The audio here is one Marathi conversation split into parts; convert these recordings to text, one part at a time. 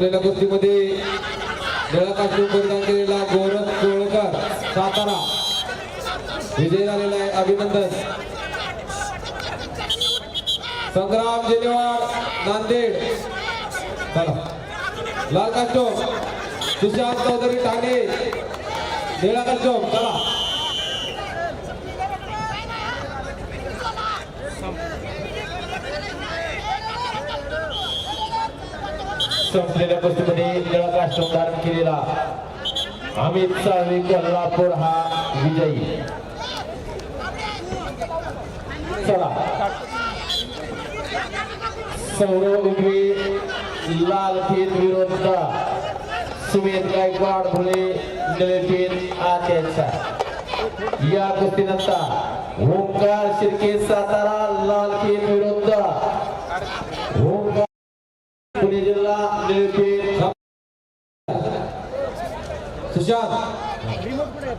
आपल्याला कुस्तीमध्ये निळा परिधान केलेला गौरव कोळकर सातारा. विजय झालेला आहे अभिनंदन. संग्राम जेनेवाड नांदेड. लाल काष्टूम सुशांत चौधरी ठाणे. निळा काष्टूम चला. संपलेल्या कुस्तीमध्ये निळा धारण केलेला अमित साळवे कोल्हापूर हा विजयी. चला. सौरव उजवी लाल फेत विरोध सुमेध गायकवाड भुले निळफेत आत्याचा. या कुस्तीनंतर ओंकार शिर्के सातारा लाल फेत विरुद्ध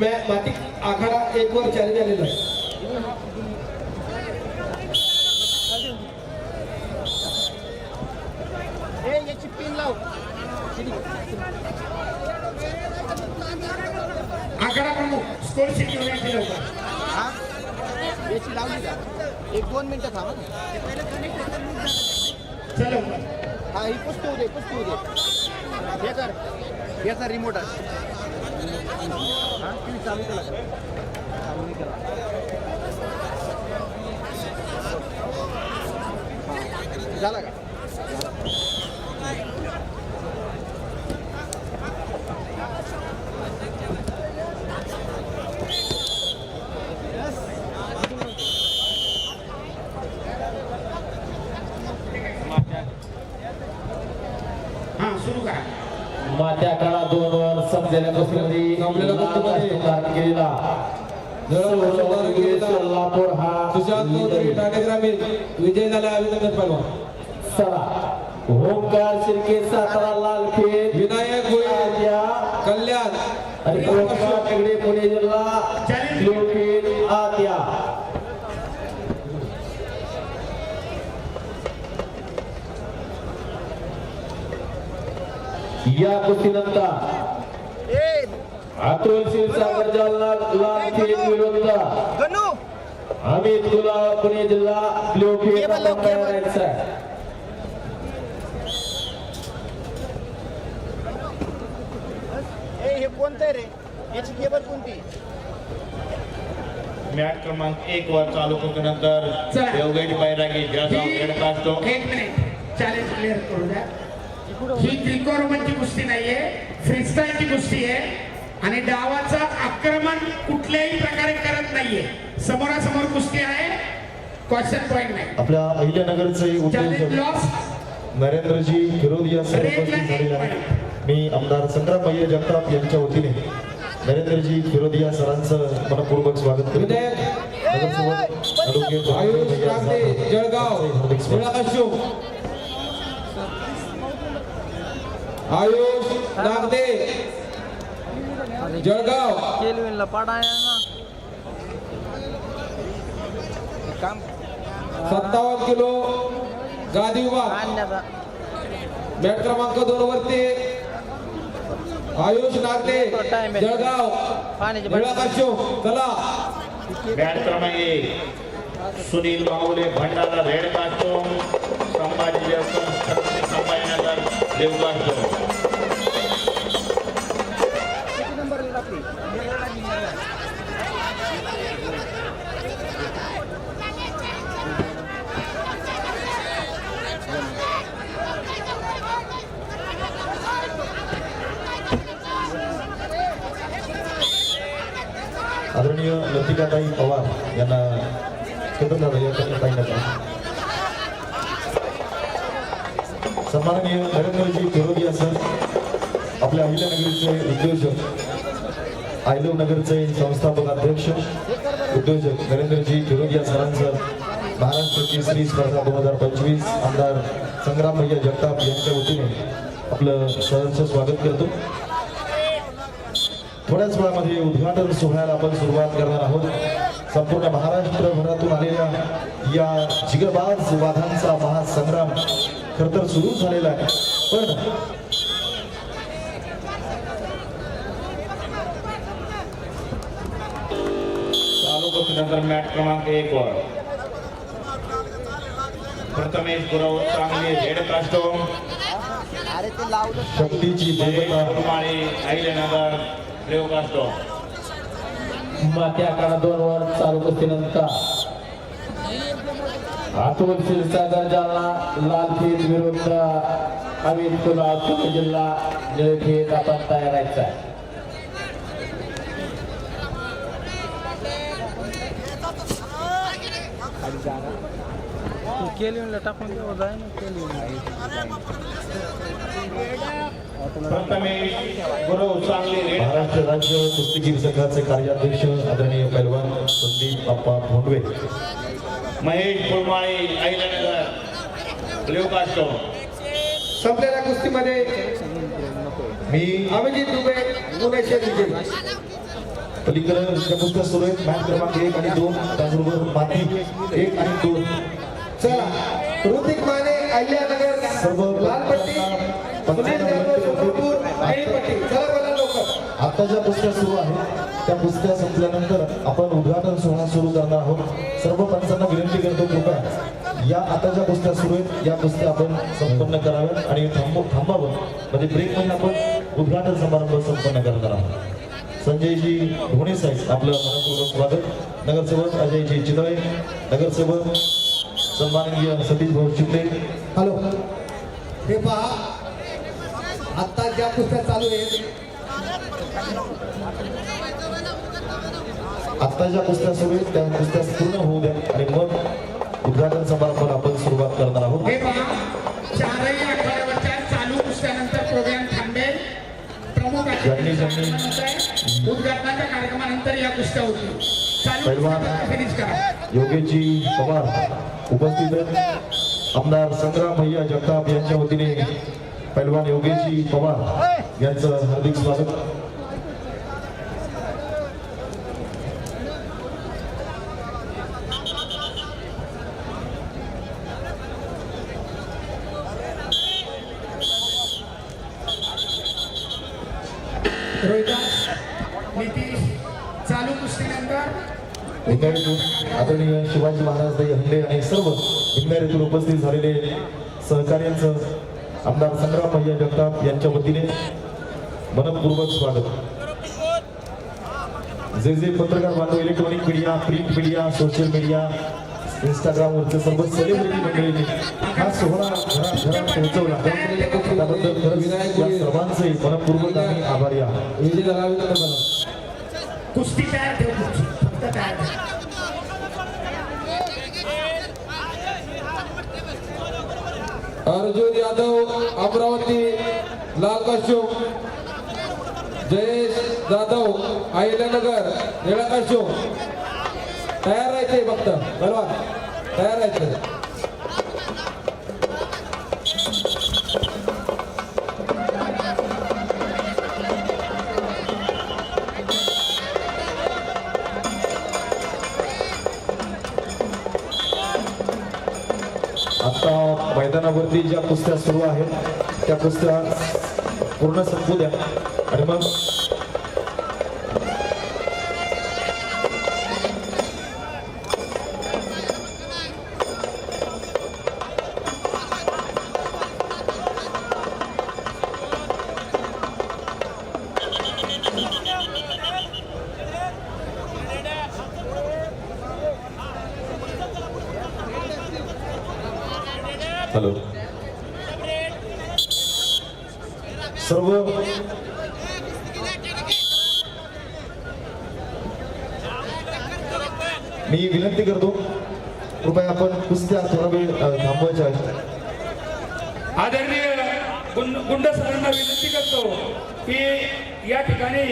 मॅटिक आखाडा एक वर चॅलेंज आलेला आहे ए याची पिन लाव. आकडा प्रमुख स्कोर. हा? याची लावली का? एक दोन मिनिटं थांबा. चल हा ही पुस्तक दे पुस्तक दे. हे कर. याचा रिमोट आहे झाला का? मात्या काळा दोन वर काष्टूम धारण केलेला. सोलापूर हा सुशांत विजयी. ठाणे ग्रामीण विजय झाला अभिनंदन ओंकार शिर्के सातारा विनायक कल्याण. आणि या कुस्तीनंतर ए अतुल क्षीरसागर जालना लाल विरुद्ध अमित गुलाब पुणे जिल्हा हे कोणतं आहे रे? याची केबल कोणती? मॅट क्रमांक एक वर चालू नंतर चला. देवगडी बैरागी ही- रेड कास्टो एक मिनिट चॅलेंज क्लिअर करू द्या. ही रोमनची कुस्ती नाहीये फ्रीस्टाईलची कुस्ती आहे आणि डावाचं आक्रमण कुठल्याही प्रकारे करत नाहीये. समोरासमोर कुस्ती आहे क्वेश्चन पॉईंट नाही. आपल्या अहिल्यानगरचे उद्योजक नरेंद्रजी फिरोद या सर्व रेड उपस्थित लाईन झालेले एक आहेत मी आमदार संग्रामय्य जगताप यांच्या वतीने नरेंद्रजी फिरोद या सरांचं मनपूर्वक स्वागत करतो. नगरसेवक आयुष भैया जळगाव यांचंही हार्दिक स्वागत. निळा काष्टूम आयुष नागदे जळगाव. केलविनला पाडाय ना. काम. सत्तावन्न किलो गादी विभाग आणण्याचा. मॅट क्रमांक दोन वरती. आयुष नागदे जळगाव. चला. मॅट क्रमांक एक. सुनील बाहुले भंडारा रेड कास्टो संभाजी संभाजीनगर देव आदरणीय पवार यांना केतन या ताईंना सन्माननीय नरेंद्रजी फिरोदिया सर आपल्या अहिल्यानगरीचे उद्योजक आयलव नगरचे संस्थापक अध्यक्ष उद्योजक नरेंद्रजी फिरोदिया सरांचं महाराष्ट्र केसरी स्पर्धा दोन हजार पंचवीस आमदार संग्राम भैया जगताप यांच्या वतीने आपलं सहर्ष स्वागत करतो थोड्याच वेळामध्ये उद्घाटन सोहळ्याला आपण सुरुवात करणार आहोत. संपूर्ण महाराष्ट्रभरातून आलेल्या या जिगरबाज वादांचा महासंग्राम खर तर सुरू झालेला आहे. पण मॅच क्रमांक एक वर. प्रथमेश गुरव चांगली ते लावलं. शक्तीची देवता. रेव कास्टोम माती आकडा दोन वर चालू कुस्तीनंतर अतुल शिरसागर जालना लाल विरुद्ध अमित कुलाळ जिल्हा निळफीत आपण तयार आहे. केली टाकून देऊ जाय ना केली महाराष्ट्र राज्य कुस्तीगीर संघाचे कार्याध्यक्ष आदरणीय पैलवान संदीप अप्पा भोंडवे. महेश कास्टोम संपलेल्या कुस्तीमध्ये मी अभिजित दुबे पुणे शहर विजयी पलीकडे सुरू आहेत मॅच क्रमांक एक आणि दोन त्याचबरोबर माती एक आणि दोन. चला ऋतिक माने अहिल्यानगर सर्व लालपट्टी सुनील जाधव पट्टी चला बोला आता ज्या पुस्तक सुरू आहेत त्या पुस्तक संपल्यानंतर आपण उद्घाटन सोहळा सुरू करणार आहोत. सर्व पंचांना विनंती करतो कृपया या आता ज्या पुस्तक सुरू आहेत या पुस्तक आपण संपन्न कराव्यात आणि थांबव थांबावं. म्हणजे ब्रेकमध्ये आपण उद्घाटन समारंभ संपन्न करणार आहोत. संजयजी धोणे साहेब आपलं मनपूर्वक स्वागत. नगरसेवक अजयजी चितळे नगरसेवक सन्माननीय सतीश भाऊ शिंदे. हॅलो. हे पहा. आता ज्या कुस्त्या चालू आहेत. आता ज्या कुस्त्या सुरू आहेत त्या कुस्त्या पूर्ण होऊ द्या. आणि मग उद्घाटन समारंभाला आपण सुरुवात करणार आहोत. हे पहा. चारही आठवड्यावरच्या चालू कुस्त्यानंतर प्रोग्राम थांबेल. प्रमुख ज्यांनी- ज्यांनी- अतिथी उद्घाटनाच्या कार्यक्रमानंतर या कुस्त्या होतील? चालू योगेशजी पवार उपस्थित आहेत आमदार संग्राम भैया जगताप यांच्या वतीने पैलवान योगेशजी पवार यांचं हार्दिक स्वागत रोहिदास नितीश चालू कुस्तीनंतर भिंगारीतून आदरणीय शिवाजी महाराज दही हंडे आणि सर्व भिंगारीतून उपस्थित झालेले सहकार्यांचं आमदार संग्राम भैया जगताप यांच्या वतीने मनपूर्वक स्वागत. जे जे पत्रकार बांधव electronic media print media social media इंस्टाग्रामवरचे सर्व सेलिब्रिटी मंडळींनी हा सोहळा घरात घरात पोहोचवला. त्याबद्दल खरंच या सर्वांचे मनपूर्वक आम्ही आभारी आहोत. कुस्ती तयार ठेव कुस्ती फक्त तयार ठेव अर्जुन यादव अमरावती लाल काश्यू जयेश जाधव अहिल्यानगर निळा काश्यू तयार राहायचे फक्त बरोबर? तयार राहायचं आता मैदानावरती ज्या कुस्त्या सुरू आहेत त्या कुस्त्या पूर्ण संपू द्या. आणि मग हॅलो. सर्व मी विनंती करतो कृपया आपण कुस्त्या थोडा वेळ थांबवायच्या आहेत. आदरणीय गुंड गुंड सरांना विनंती करतो की या ठिकाणी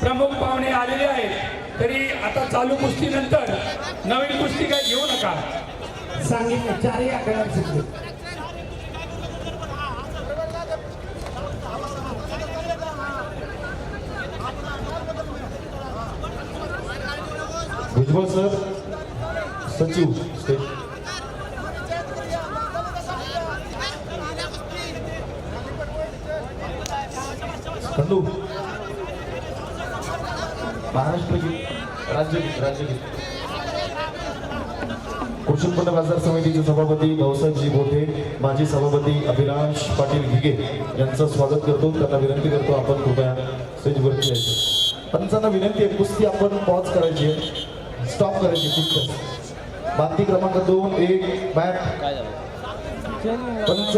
प्रमुख पाहुणे आलेले आहेत. तरी आता चालू कुस्तीनंतर नवीन कुस्ती काय घेऊ नका. सांगितलं चारही आकड्यावर शिकले. भुजबळ सर सचिव स्टेट महाराष्ट्र गीत राज्यगीत राज्यगीत उत्पन्न बाजार समितीचे सभापती भाऊसाहेबजी बोठे माजी सभापती अभिलाष पाटील घिगे यांचं स्वागत करतो. त्यांना विनंती करतो आपण कृपया स्टेजवरती यायचं. पंचांना विनंती आहे कुस्ती आपण पॉज करायची आहे. स्टॉप करायची कुस्ती. बाती क्रमांक दोन एक बॅट पंच.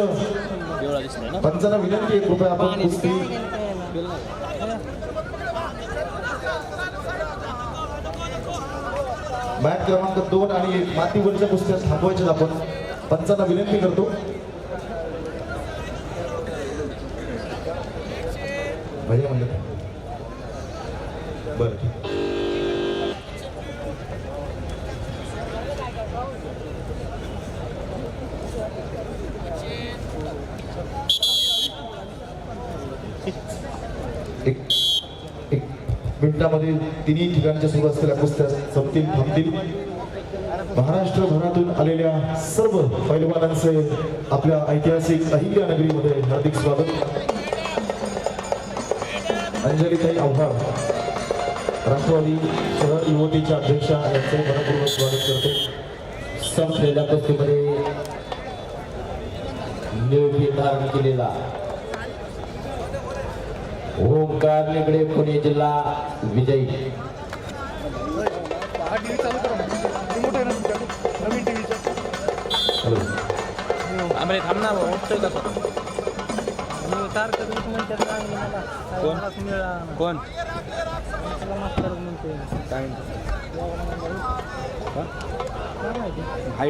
पंचांना विनंती आहे कृपया आपण कुस्ती बॅट क्रमांक दोन आणि एक मातीवरच्या कुस्त्या थांबवायच्या आपण. पंचांना विनंती करतो. भैया म्हणलं. बरं मिनिटामध्ये तिन्ही ठिकाणच्या सुरू असलेल्या कुस्त्या संपतील थांबतील. महाराष्ट्रभरातून आलेल्या सर्व पैलवानांचे आपल्या ऐतिहासिक अहिल्या नगरीमध्ये हार्दिक स्वागत. अंजलीताई आव्हाड राष्ट्रवादी शहर युवतीच्या अध्यक्षा यांचे मनपूर्वक स्वागत करते. संपलेल्या कुस्तीमध्ये निळी धारण केलेला ओंकार निगडे पुणे जिल्हा विजयी. हा थांबणार व्ही कसं तुम्ही कोण? कोण? काय हाईट